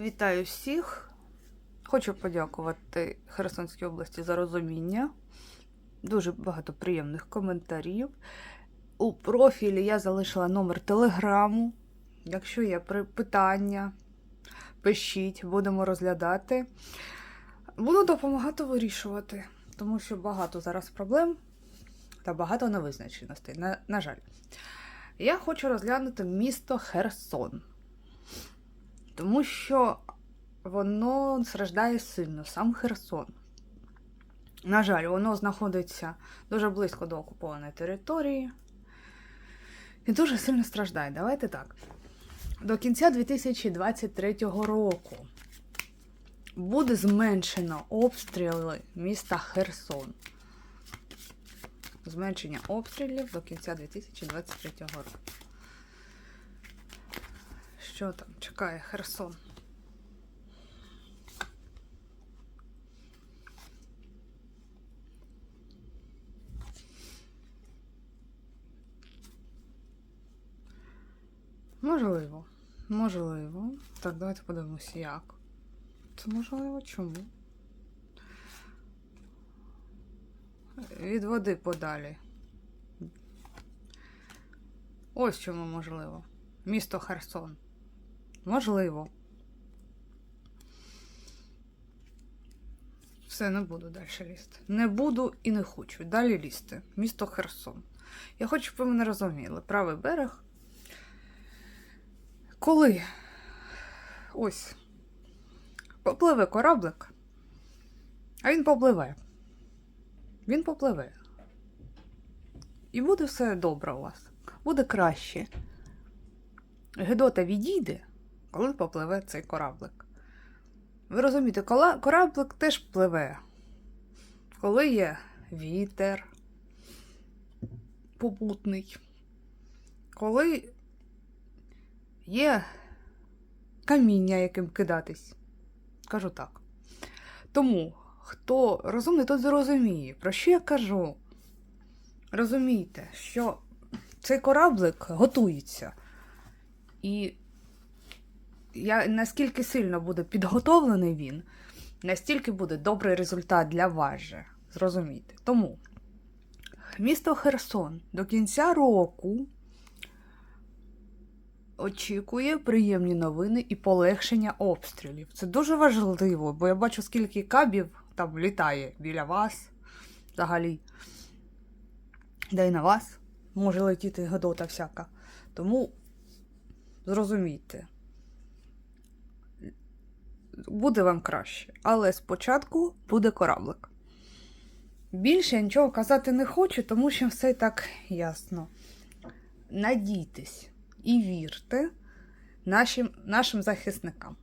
Вітаю всіх. Хочу подякувати Херсонській області за розуміння. Дуже багато приємних коментарів. У профілі я залишила номер телеграму. Якщо є питання, пишіть, будемо розглядати. Буду допомагати вирішувати, тому що багато зараз проблем та багато невизначеностей. На, на жаль, я хочу розглянути місто Херсон тому що воно страждає сильно, сам Херсон. На жаль, воно знаходиться дуже близько до окупованої території і дуже сильно страждає. Давайте так. До кінця 2023 року буде зменшено обстріли міста Херсон. Зменшення обстрілів до кінця 2023 року. Що там чекає Херсон? Можливо. Можливо. Так, давайте подивимося, як. Це можливо чому? Від води подалі. Ось чому можливо. Місто Херсон. Можливо. Все, не буду далі лізти. Не буду і не хочу. Далі лізти. Місто Херсон. Я хочу, щоб ви мене розуміли. Правий берег. Коли ось попливе кораблик, а він попливе. Він попливе. І буде все добре у вас. Буде краще. Гедота відійде, коли попливе цей кораблик. Ви розумієте, кораблик теж пливе, коли є вітер попутний, коли є каміння, яким кидатись. Кажу так. Тому, хто розумний, той зрозуміє, про що я кажу. Розумійте, що цей кораблик готується. І я, наскільки сильно буде підготовлений він, настільки буде добрий результат для вас же. Зрозумійте. Тому місто Херсон до кінця року очікує приємні новини і полегшення обстрілів. Це дуже важливо, бо я бачу, скільки кабів там літає біля вас взагалі. Да й на вас може летіти гадота всяка. Тому зрозумійте, буде вам краще. Але спочатку буде кораблик. Більше я нічого казати не хочу, тому що все так ясно. Надійтесь і вірте нашим, нашим захисникам.